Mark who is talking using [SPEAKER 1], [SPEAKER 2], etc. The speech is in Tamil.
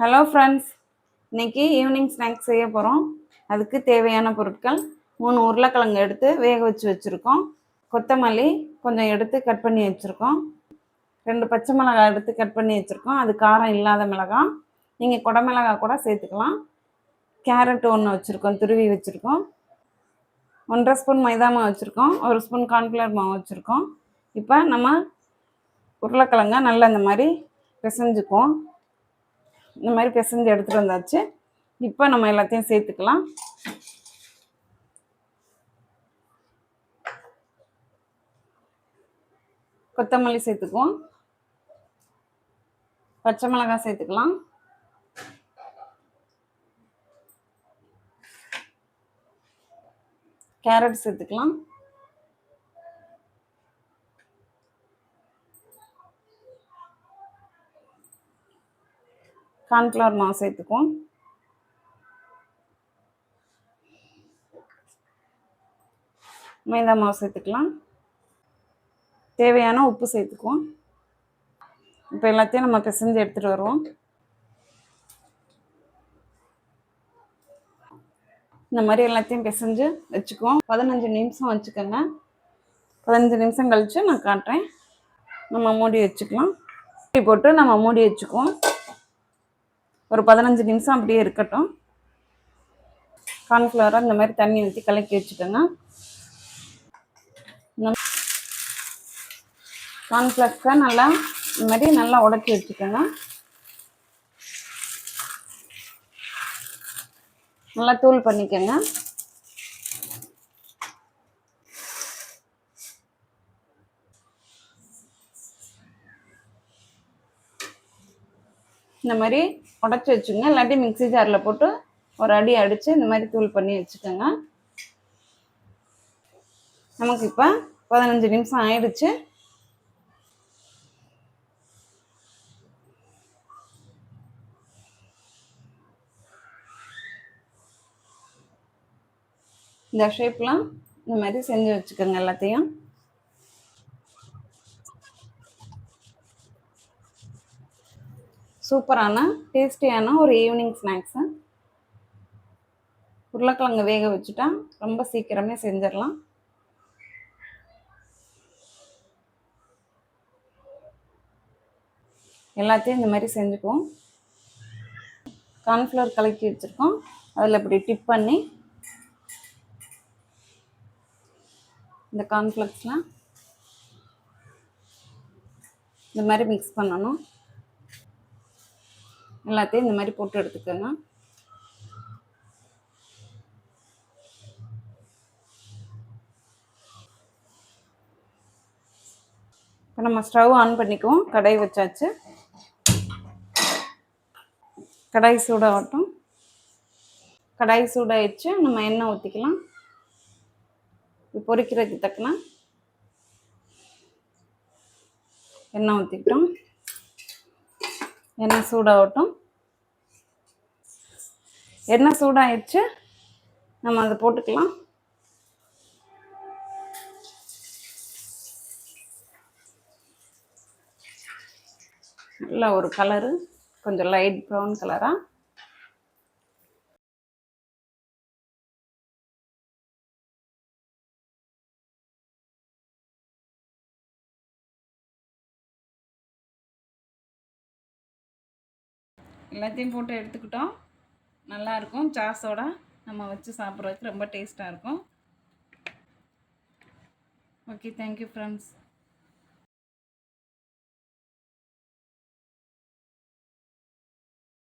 [SPEAKER 1] ஹலோ ஃப்ரெண்ட்ஸ் இன்னைக்கு ஈவினிங் ஸ்நாக்ஸ் செய்ய போகிறோம் அதுக்கு தேவையான பொருட்கள் மூணு உருளைக்கிழங்கு எடுத்து வேக வச்சு வச்சுருக்கோம். கொத்தமல்லி கொஞ்சம் எடுத்து கட் பண்ணி வச்சுருக்கோம். ரெண்டு பச்சை மிளகாய் எடுத்து கட் பண்ணி வச்சுருக்கோம். அது காரம் இல்லாத மிளகாய். நீங்கள் குடமிளகாய் கூட சேர்த்துக்கலாம். கேரட் ஒன்று வச்சுருக்கோம் துருவி வச்சுருக்கோம். ஒன்றரை ஸ்பூன் மைதா மாவு வச்சுருக்கோம். ஒரு ஸ்பூன் கார்ன்ஃப்ளவர் மாவு வச்சுருக்கோம். இப்போ நம்ம உருளைக்கிழங்க நல்லா இந்த மாதிரி பிசைஞ்சுக்குவோம். இந்த மாதிரி பிசைஞ்சு எடுத்துகிட்டு வந்தாச்சு. இப்போ நம்ம எல்லாத்தையும் சேர்த்துக்கலாம். கொத்தமல்லி சேர்த்துக்குவோம். பச்சை மிளகாய் சேர்த்துக்கலாம். கேரட் சேர்த்துக்கலாம். கார்ன்ஃப்ளவர் மாவு சேர்த்துக்குவோம். மைதா மாவு சேர்த்துக்கலாம். தேவையான உப்பு சேர்த்துக்குவோம். இப்போ எல்லாத்தையும் நம்ம பிசைஞ்சு எடுத்துகிட்டு வருவோம். இந்த மாதிரி எல்லாத்தையும் பிசைஞ்சு வச்சுக்குவோம். பதினஞ்சு நிமிஷம் வச்சுக்கோங்க. பதினஞ்சு நிமிஷம் கழித்து நான் காட்டுறேன். நம்ம மூடி வச்சுக்கலாம். மூடி போட்டு நம்ம மூடி வச்சுக்குவோம். ஒரு பதினஞ்சு நிமிஷம் அப்படியே இருக்கட்டும். கார்ன்ஃப்ளவராக இந்த மாதிரி தண்ணி ஊற்றி கலக்கி வச்சுக்கோங்க கார்ன்ஃப்ளவர்ஸை நல்லா இந்த மாதிரி நல்லா உடச்சி வச்சுக்கோங்க நல்லா தூள் பண்ணிக்கோங்க. இந்த மாதிரி உடச்சி வச்சுக்கோங்க. இல்லாட்டி மிக்சி ஜாரில் போட்டு ஒரு அடி அடித்து இந்த மாதிரி தூள் பண்ணி வச்சுக்கோங்க. நமக்கு இப்போ பதினஞ்சு நிமிஷம் ஆயிடுச்சு. இந்த ஷேப்லாம் இந்த மாதிரி செஞ்சு வச்சுக்கோங்க எல்லாத்தையும். சூப்பரான டேஸ்டியான ஒரு ஈவினிங் ஸ்நாக்ஸு உருளைக்கிழங்கு வேக வச்சுட்டா ரொம்ப சீக்கிரமே செஞ்சிடலாம். எல்லாத்தையும் இந்த மாதிரி செஞ்சுக்குவோம். கார்ன்ஃப்ளவர் கலக்கி வச்சுருக்கோம். அதில் இப்படி டிப் பண்ணி இந்த கார்ன்ஃப்ளக்ஸ்லாம் இந்த மாதிரி மிக்ஸ் பண்ணணும். எல்லாத்தையும் இந்த மாதிரி போட்டு எடுத்துக்கோங்க. இப்போ நம்ம ஸ்டவ் ஆன் பண்ணிக்குவோம். கடாய் வச்சாச்சு. கடாய் சூடாகட்டும். கடாய் சூடாயிடுச்சு. நம்ம எண்ணெய் ஊற்றிக்கலாம் பொரிக்கிறதுக்கு தக்கன எண்ணெய் ஊற்றிக்கிட்டோம் எண்ணெய் சூடாகட்டும். எண்ணெய் சூடாயிடுச்சு. நம்ம அதை போட்டுக்கலாம். நல்ல ஒரு கலரு கொஞ்சம் லைட் ப்ரௌன் கலராக எல்லாத்தையும் போட்டு எடுத்துக்கிட்டோம். நல்லாயிருக்கும். சாஸோட நம்ம வச்சு சாப்பிட்றதுக்கு ரொம்ப டேஸ்ட்டாக இருக்கும். Okay thank you friends